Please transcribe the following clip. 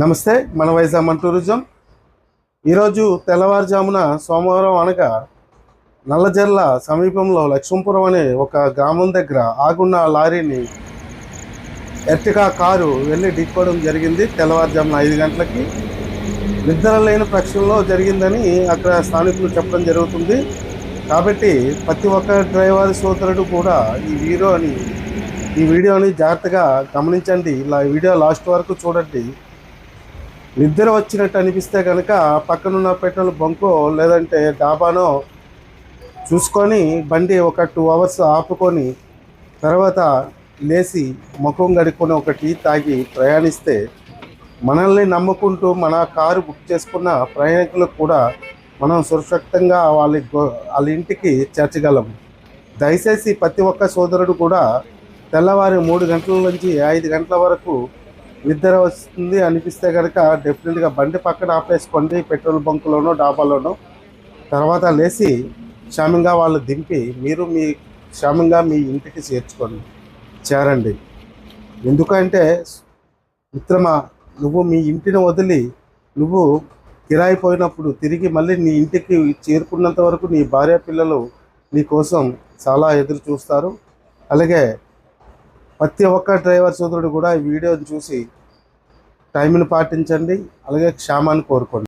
నమస్తే మన వైజాగ్ టూరిజం. ఈరోజు తెల్లవారుజామున సోమవారం అనగా నల్లజర్ల సమీపంలో లక్ష్మీపురం అనే ఒక గ్రామం దగ్గర ఆగున్న లారీని ఎర్టికా కారు వెళ్ళి ఢీకోవడం జరిగింది. తెల్లవారుజామున ఐదు గంటలకి నిద్ర లేని పక్షంలో జరిగిందని అక్కడ స్థానికులు చెప్పడం జరుగుతుంది. కాబట్టి ప్రతి ఒక్క డ్రైవర్ సోదరుడు కూడా ఈ వీడియోని ఈ వీడియోని జాగ్రత్తగా గమనించండి. ఇలా వీడియో లాస్ట్ వరకు చూడండి. నిద్ర వచ్చినట్టు అనిపిస్తే కనుక పక్కనున్న పెట్రోల్ బంకో లేదంటే డాబానో చూసుకొని బండి ఒక టూ అవర్స్ ఆపుకొని తర్వాత లేచి ముఖం గడుక్కొని ఒక టీ తాగి ప్రయాణిస్తే మనల్ని నమ్ముకుంటూ మన కారు బుక్ చేసుకున్న ప్రయాణికులకు కూడా మనం సురక్షితంగా వాళ్ళ వాళ్ళ ఇంటికి చేర్చగలం. దయచేసి ప్రతి ఒక్క సోదరుడు కూడా తెల్లవారి మూడు గంటల నుంచి ఐదు గంటల వరకు నిద్ర వస్తుంది అనిపిస్తే కనుక డెఫినెట్గా బండి పక్కన ఆపేసుకోండి పెట్రోల్ బంకులోనో డాబాలోనో. తర్వాత లేచి క్షేమంగా వాళ్ళు దింపి మీరు మీ క్షేమంగా మీ ఇంటికి చేర్చుకోండి చేరండి. ఎందుకంటే మిత్రమా నువ్వు మీ ఇంటిని వదిలి నువ్వు కిరాయి పోయినప్పుడు తిరిగి మళ్ళీ నీ ఇంటికి చేరుకున్నంత వరకు నీ భార్య పిల్లలు నీ కోసం చాలా ఎదురు చూస్తారు. అలాగే ప్రతి ఒక్క డ్రైవర్ సోదరుడు కూడా ఈ వీడియోని చూసి టైంని పాటించండి అలాగే క్షేమాన్ని కోరుకోండి.